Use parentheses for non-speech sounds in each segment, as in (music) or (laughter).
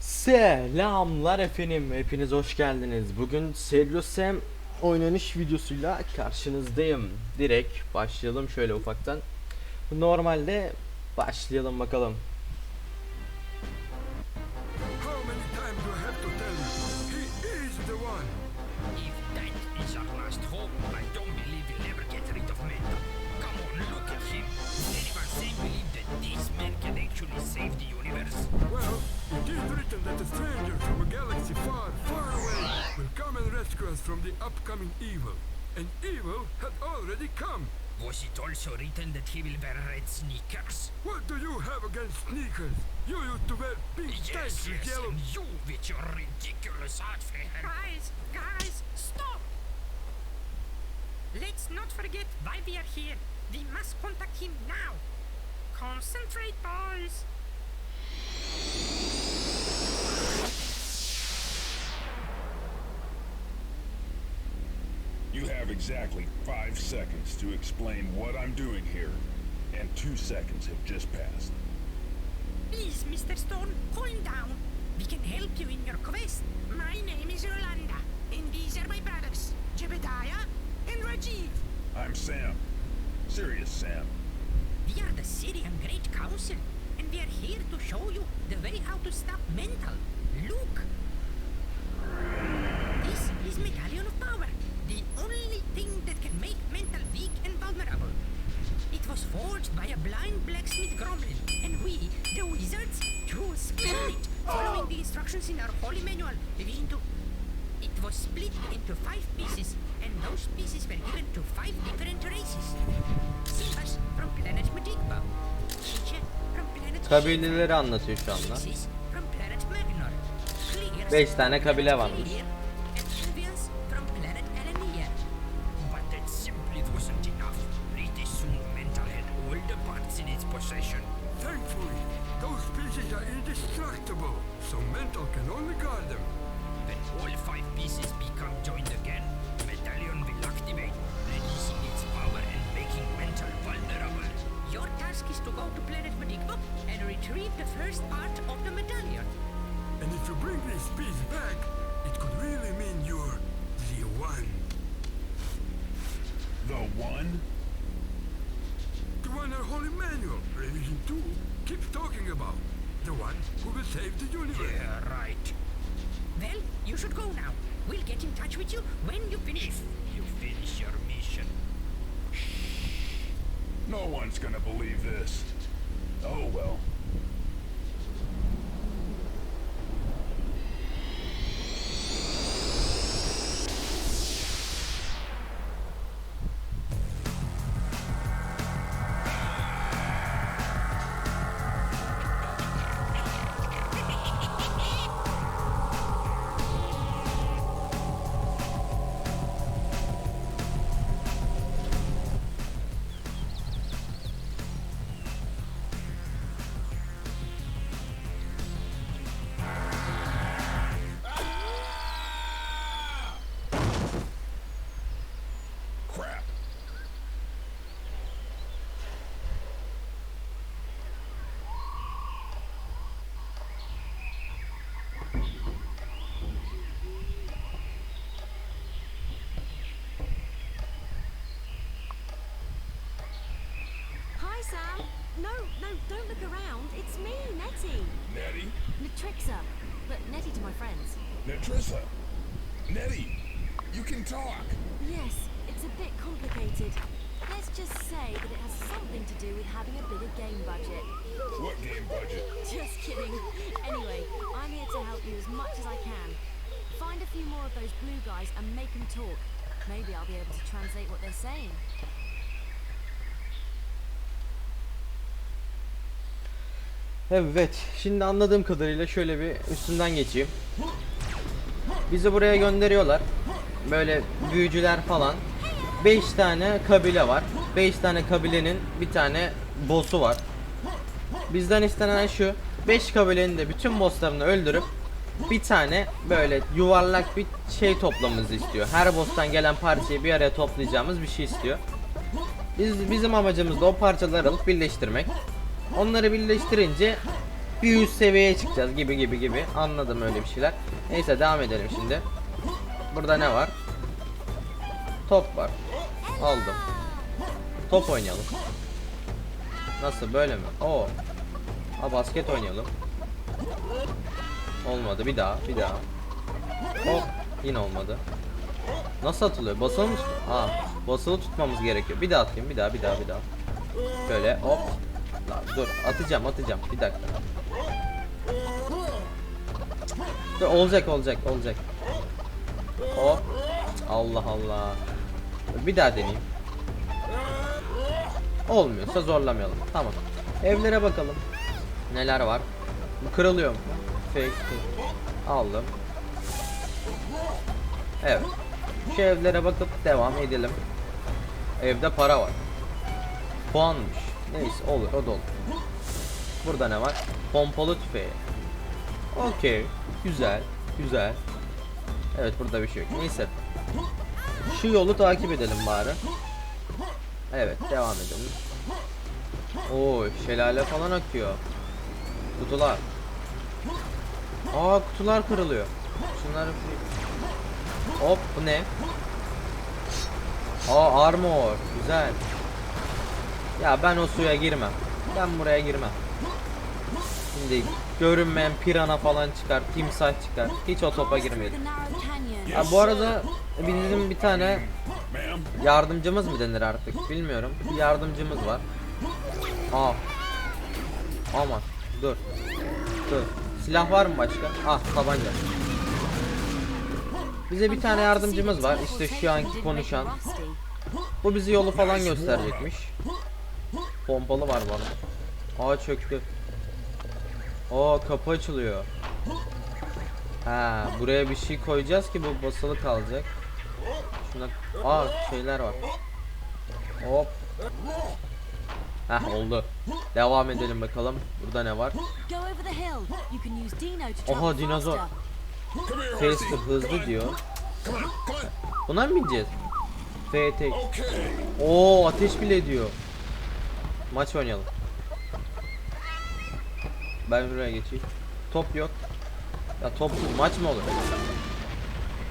Selamlar efendim, hepiniz hoş geldiniz. Bugün Serious Sam oynanış videosuyla karşınızdayım. Direkt başlayalım şöyle ufaktan. Normalde başlayalım bakalım. Us from the upcoming evil. And evil had already come. Was it also written that he will wear red sneakers? What do you have against sneakers? You used to wear pink Yes, tights with yes, yellow. and you with your ridiculous outfit. Guys, guys, stop! Let's not forget why we are here. We must contact him now. Concentrate, boys. You have exactly five seconds to explain what I'm doing here, and two seconds have just passed. Please, Mr. Stone, calm down. We can help you in your quest. My name is Yolanda, and these are my brothers, Jebediah and Rajiv. I'm Sam. Serious Sam. We are the Syrian Great Council, and we are here to show you the way how to stop mental. Look! This is Medallion vulnerable. It was forged by a blind blacksmith gremlin, and we, the wizards, split it, following the instructions in our holy manual, Division 2. It was split into five pieces, and those pieces were given to five different races. Silvers from planet Medikba. Chiche from planet Kabileleri anlatıyor şu anda. Beş tane kabile varmış. So mental can only guard them. When all five pieces become joined again, Medallion will activate, releasing its power and making Mental vulnerable. Your task is to go to planet Medikba and retrieve the first part of the medallion. And if you bring this piece back, it could really mean you're the one. The one? The one our holy manual, Revision 2, keeps talking about. The one who will save the universe. Yeah, right. Well, you should go now. We'll get in touch with you when you finish. If you finish your mission. Shh. No one's gonna believe this. Oh well. Don't look around. It's me, Nettie. Nettie? Natrixa. But Nettie to my friends. Natrissa? Nettie! You can talk! Yes, it's a bit complicated. Let's just say that it has something to do with having a bigger game budget. What game budget? Just kidding. Anyway, I'm here to help you as much as I can. Find a few more of those blue guys and make them talk. Maybe I'll be able to translate what they're saying. Evet, şimdi anladığım kadarıyla şöyle bir üstünden geçeyim. Bizi buraya gönderiyorlar. Böyle büyücüler falan. 5 tane kabile var. 5 tane kabilenin bir tane boss'u var. Bizden istenen şu. 5 kabilenin de bütün bosslarını öldürüp bir tane böyle yuvarlak bir şey toplamamızı istiyor. Her boss'tan gelen parçayı bir araya toplayacağımız bir şey istiyor. Biz bizim amacımız da o parçaları alıp birleştirmek. Onları birleştirince bir üst seviyeye çıkacağız gibi gibi gibi. Anladım öyle bir şeyler. Neyse devam edelim şimdi. Burada ne var? Top var. Aldım. Top oynayalım. Nasıl böyle mi? Oo. Ha basket oynayalım. Olmadı bir daha bir daha. Hop yine olmadı. Nasıl atılıyor? Basılı mı? Aa basılı tutmamız gerekiyor. Bir daha atayım bir daha bir daha bir daha. Şöyle hop. Dur atacağım atacağım bir dakika. Dur olacak olacak olacak. Hop. Allah Allah. Bir daha deneyeyim. Olmuyorsa zorlamayalım. Tamam. Evlere bakalım. Neler var? Bu kırılıyor mu? Fake. Aldım. Evet. Şu evlere bakıp devam edelim. Evde para var. Puanmış. Neyse olur o da olur. Burada ne var? Pompalı tüfeği. Okey. Güzel. Güzel. Evet burada bir şey yok. Neyse. Şu yolu takip edelim bari. Evet devam edelim. Oo şelale falan akıyor. Kutular. Aa kutular kırılıyor. Şunları bir- Hop bu ne? Aa armor. Güzel. Ya ben o suya girmem. Ben buraya girmem. Şimdi görünmeyen pirana falan çıkar, timsah çıkar. Hiç o topa canyon. Ha bu arada bizim bir tane yardımcımız mı denir artık bilmiyorum. Bir yardımcımız var. Aa. Aman dur. Dur. Silah var mı başka? Ah tabanca. Bize bir tane yardımcımız var. İşte şu anki konuşan. Bu bizi yolu falan gösterecekmiş. Pompalı var bana. Aa çöktü. Aa kapı açılıyor. Ha buraya bir şey koyacağız ki bu basılı kalacak. Şuna Aa şeyler var. Hop. Heh oldu. Devam edelim bakalım. Burada ne var? Oha, dinozor. faster. Hızlı diyor. Buna mı bineceğiz? FT. Oo ateş bile ediyor. Maç oynayalım. Ben buraya geçeyim. Top yok. Ya topsuz maç mı olur?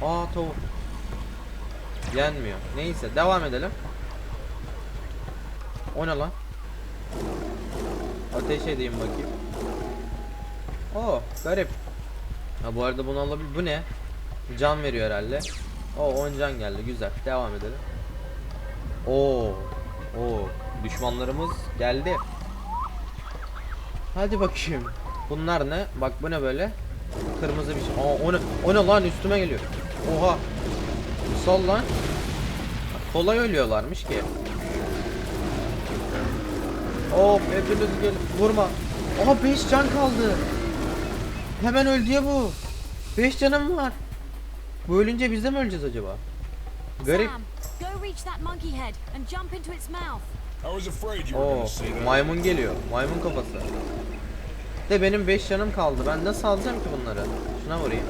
Aa tavuk. Yenmiyor. Neyse devam edelim. O ne lan? Ateş edeyim bakayım. Oo garip. Ha bu arada bunu alabilir. Bu ne? Can veriyor herhalde. O 10 can geldi. Güzel. Devam edelim. Oo. Oo. Düşmanlarımız geldi. Hadi bakayım. Bunlar ne? Bak bu ne böyle? Kırmızı bir şey. Aa o ne? O ne lan üstüme geliyor. Oha. Sol lan. Kolay ölüyorlarmış ki. Hop hepiniz gel. Vurma. Aha 5 can kaldı. Hemen öldü ya bu. 5 canım var. Bu ölünce biz de mi öleceğiz acaba? Garip. Sam, go reach that monkey head and jump into its mouth. Oo, maymun geliyor. Maymun kafası. De benim 5 canım kaldı. Ben nasıl alacağım ki bunları? Şuna vurayım.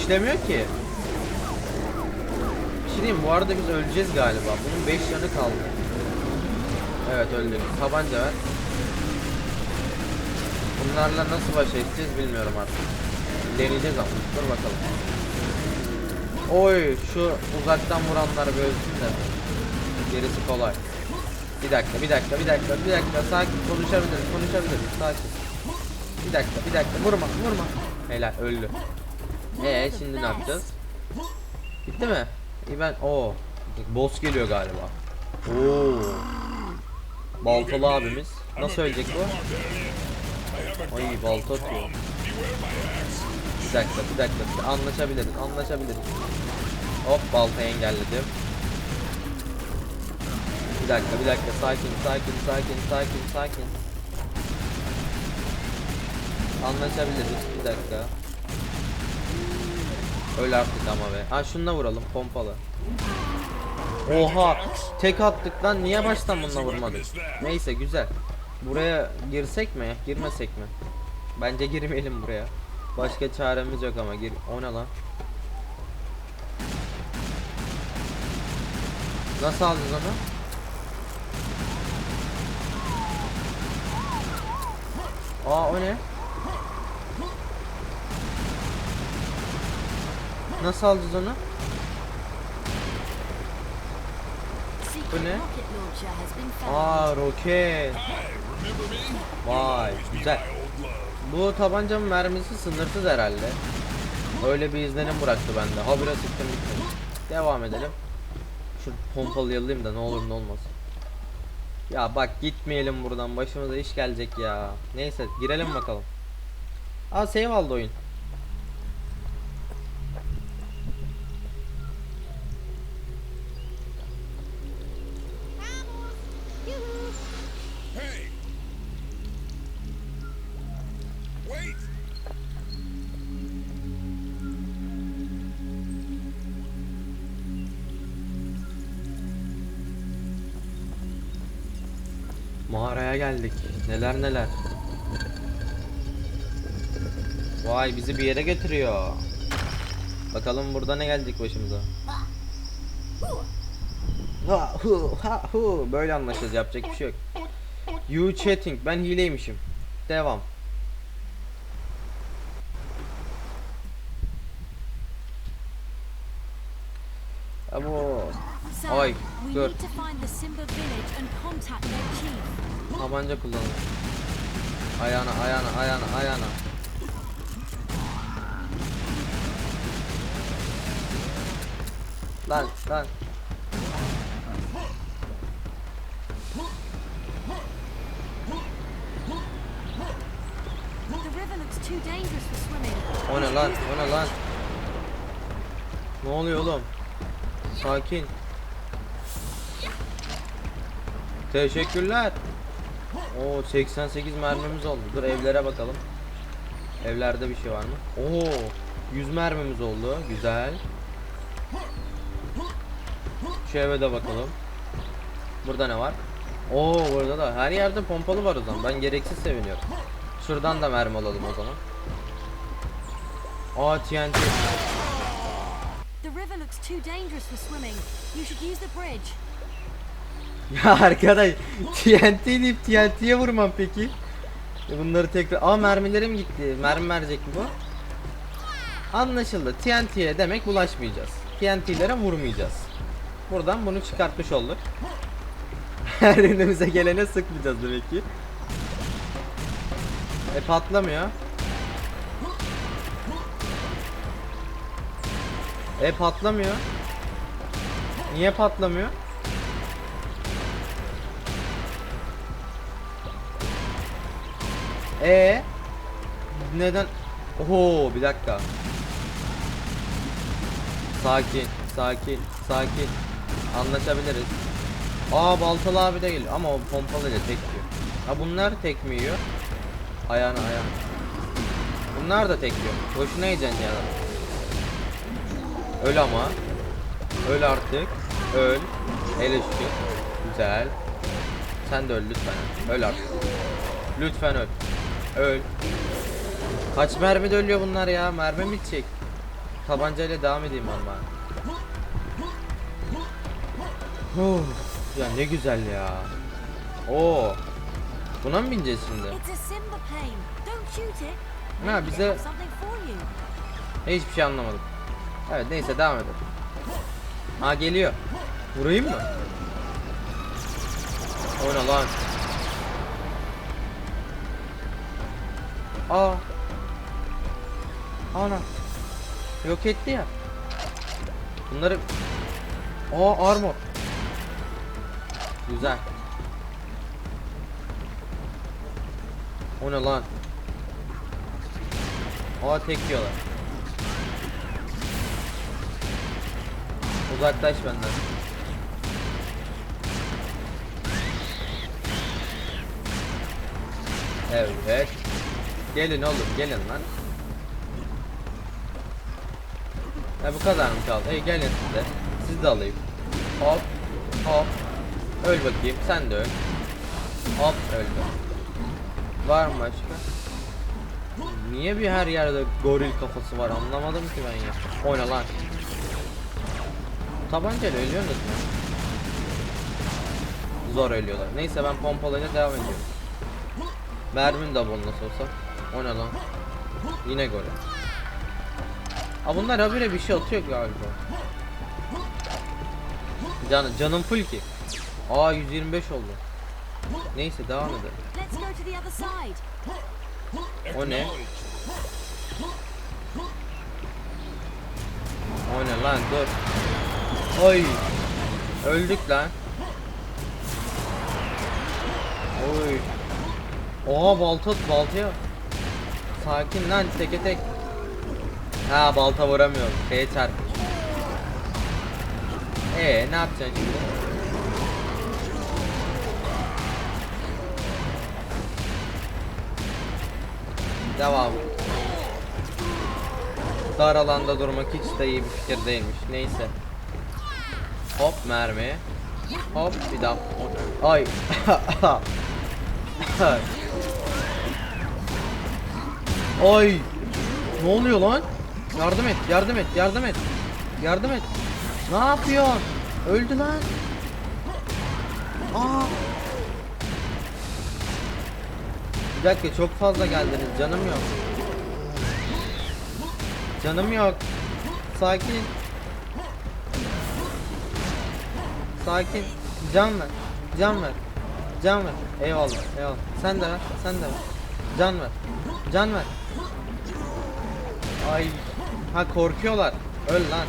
İşlemiyor ki. Bir şey diyeyim, bu arada biz öleceğiz galiba. Bunun 5 canı kaldı. Evet öldük. Tabanca ver. Bunlarla nasıl baş edeceğiz bilmiyorum artık. Deneyeceğiz ama. Dur bakalım. Oy şu uzaktan vuranlar bir ölsün de. Gerisi kolay. Bir dakika, bir dakika, bir dakika, bir dakika. Sakin konuşabiliriz, konuşabiliriz. Sakin. Bir dakika, bir dakika. Vurma, vurma. Helal, öldü. Ee, şimdi ne yapacağız? Bitti mi? İyi ben, oo. Boss geliyor galiba. Oo. Baltalı abimiz. Nasıl ölecek bu? Ay balta atıyor. Bir dakika, bir dakika. bir- Anlaşabiliriz, anlaşabiliriz. Hop baltayı engelledim. Bir dakika, bir dakika. Sakin, sakin, sakin, sakin, sakin. Anlaşabiliriz. Bir dakika. Öl artık ama be. Ha şununla vuralım pompalı. Oha! Tek attık lan. Niye baştan bununla vurmadık? Neyse güzel. Buraya girsek mi? Girmesek mi? Bence girmeyelim buraya. Başka çaremiz yok ama gir. O ne lan? Nasıl alacağız onu? Aa o ne? Nasıl alacağız onu? Bu ne? Aa roket. Vay güzel. Bu tabancanın mermisi sınırsız herhalde. Öyle bir izlenim bıraktı bende. Habire sıktım gittim. Devam edelim. Şu pompalı yıllayayım da ne olur ne olmaz. Ya bak gitmeyelim buradan. Başımıza iş gelecek ya. Neyse girelim bakalım. Aa save aldı oyun. Geldik. Neler neler. Vay bizi bir yere getiriyor. Bakalım burada ne gelecek başımıza. Ha hu ha hu böyle anlaşacağız yapacak bir şey yok. You chatting ben hileymişim. Devam. Abo Sam, Oy, we dur. need to find the Simba village and contact their chief. tabanca kullanın. Ayağına ayağına ayağına ayağına. Lan lan. O ne lan? O ne lan? Ne oluyor oğlum? Sakin. Teşekkürler. Oo 88 mermimiz oldu. Dur evlere bakalım. Evlerde bir şey var mı? Oo 100 mermimiz oldu. Güzel. Şu eve de bakalım. Burada ne var? Oo burada da her yerde pompalı var o zaman. Ben gereksiz seviniyorum. Şuradan da mermi alalım o zaman. Aa TNT. The river looks too dangerous for swimming. You should use the bridge. Ya arkadaş TNT deyip TNT'ye vurmam peki. E Bunları tekrar... Aa mermilerim gitti. Mermi verecek mi bu? Anlaşıldı. TNT'ye demek bulaşmayacağız. TNT'lere vurmayacağız. Buradan bunu çıkartmış olduk. (laughs) Her önümüze gelene sıkmayacağız demek ki. E patlamıyor. E patlamıyor. Niye patlamıyor? E neden? Oho bir dakika. Sakin, sakin, sakin. Anlaşabiliriz. Aa baltalı abi değil ama o pompalı ile tek. Ha bunlar tek mi yiyor? Ayağına ayağına. Bunlar da tek yiyor. Boşuna yiyeceksin ya. Öl ama. Öl artık. Öl. El üstü. Güzel. Sen de öl lütfen. Öl artık. Lütfen öl. Öl. Kaç mermi de ölüyor bunlar ya? Mermi mi çek? Tabancayla devam edeyim valla. Huh, ya ne güzel ya. Oo. Buna mı bineceğiz şimdi? Ha, bize-. Hiçbir şey anlamadım. Evet neyse devam edelim. Ha geliyor. Vurayım mı? O ne lan? Aa. Ana. Yok etti ya. Bunları Aa armor. Güzel. O ne lan? Aa tek yiyorlar. Uzaklaş benden. Evet. Gelin oğlum gelin lan. Ya bu kadar mı kaldı? Hey gelin siz de. Siz de alayım. Hop. Hop. Öl bakayım. Sen de öl. Hop öldü. Var mı başka? Niye bir her yerde goril kafası var anlamadım ki ben ya. Oyna lan. Tabancayla ölüyorsunuz mu? zor ölüyorlar. Neyse ben pompalayla devam ediyorum. Mermim de bol nasıl olsa. O ne lan? Yine gol. Aa bunlar habire bir şey atıyor galiba. Can, canım full ki. Aa 125 oldu. Neyse devam edelim. O ne? O ne lan dur. Oy. Öldük lan. Oy. Oha balta baltaya. Sakin lan teke tek. Ha balta vuramıyor. Şeye çarpmış. Ee ne yapacaksın şimdi? Devam. Dar alanda durmak hiç de iyi bir fikir değilmiş. Neyse. Hop mermi. Hop bir daha. Ay. (laughs) Ay. Ne oluyor lan? Yardım et, yardım et, yardım et. Yardım et. Ne yapıyorsun? Öldü lan. Aa. Bir dakika çok fazla geldiniz. Canım yok. Canım yok. Sakin. Sakin. Can ver. Can ver. Can ver. Eyvallah. Eyvallah. Sen de ver. Sen de ver. Can ver. Can ver. Ay. Ha korkuyorlar. Öl lan.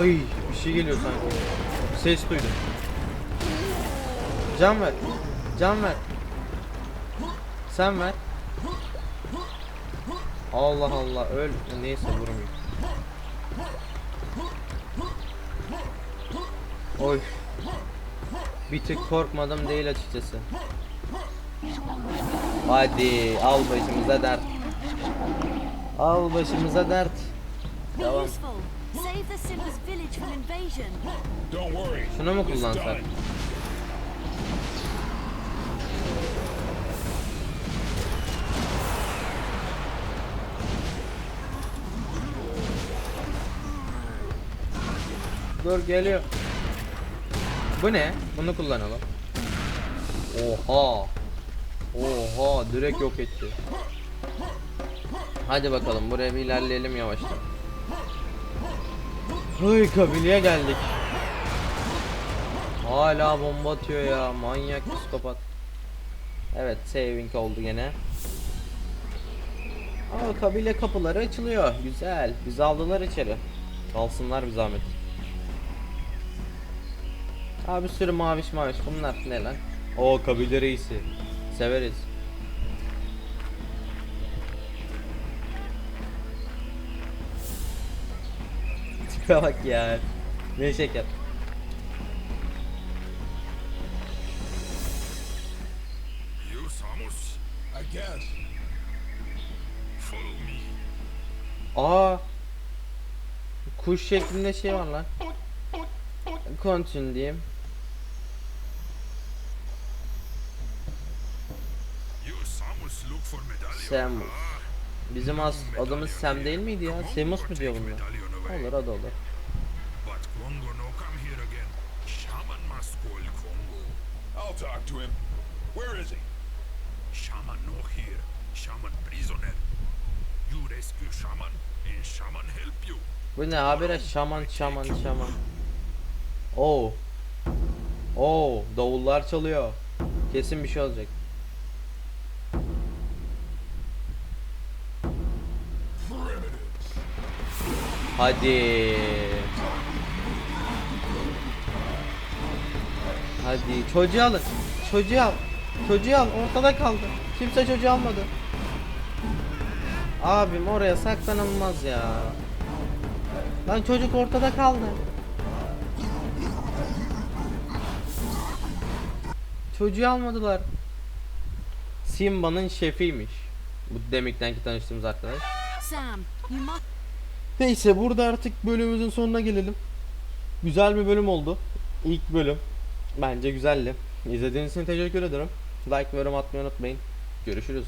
Ay bir şey geliyor sanki. Ses duydum. Can ver. Can ver. Sen ver. Allah Allah öl. Neyse vurmayayım. Oy. Bir tık korkmadım değil açıkçası. Hadi al başımıza dert. Al başımıza dert. Worry. Şunu mu kullansak? Dur geliyor. Bu ne? Bunu kullanalım. Oha. Oha direkt yok etti. Hadi bakalım buraya bir ilerleyelim yavaştan. Hey kabileye geldik. Hala bomba atıyor ya manyak psikopat. Evet saving oldu gene. Aa kabile kapıları açılıyor. Güzel. Bizi aldılar içeri. Alsınlar bir zahmet. Abi sürü maviş maviş bunlar ne lan? O kabile reisi. Severiz. Tipe bak ya. Ne şeker. You Samus? I guess. Follow me. Aa. Kuş şeklinde şey var lan. Continue diyeyim. You Samus look for medallion. Sam. Ah, Bizim as adımız Sam değil miydi ya? Semus mu diyor bunlar? Olur hadi olur. I'll talk to him. Where is he? Shaman no here. Shaman prisoner. You rescue Shaman and Shaman help you. Bu ne habire şaman şaman şaman. Oo. Oo, davullar çalıyor. Kesin bir şey olacak. Hadi. Hadi çocuğu alın. Çocuğu al. Çocuğu al. Ortada kaldı. Kimse çocuğu almadı. Abim oraya saklanılmaz ya. Lan çocuk ortada kaldı. Çocuğu almadılar. Simba'nın şefiymiş. Bu demekten ki tanıştığımız arkadaş. Sam, you must. Neyse burada artık bölümümüzün sonuna gelelim. Güzel bir bölüm oldu. İlk bölüm. Bence güzeldi. İzlediğiniz için teşekkür ederim. Like ve yorum atmayı unutmayın. Görüşürüz.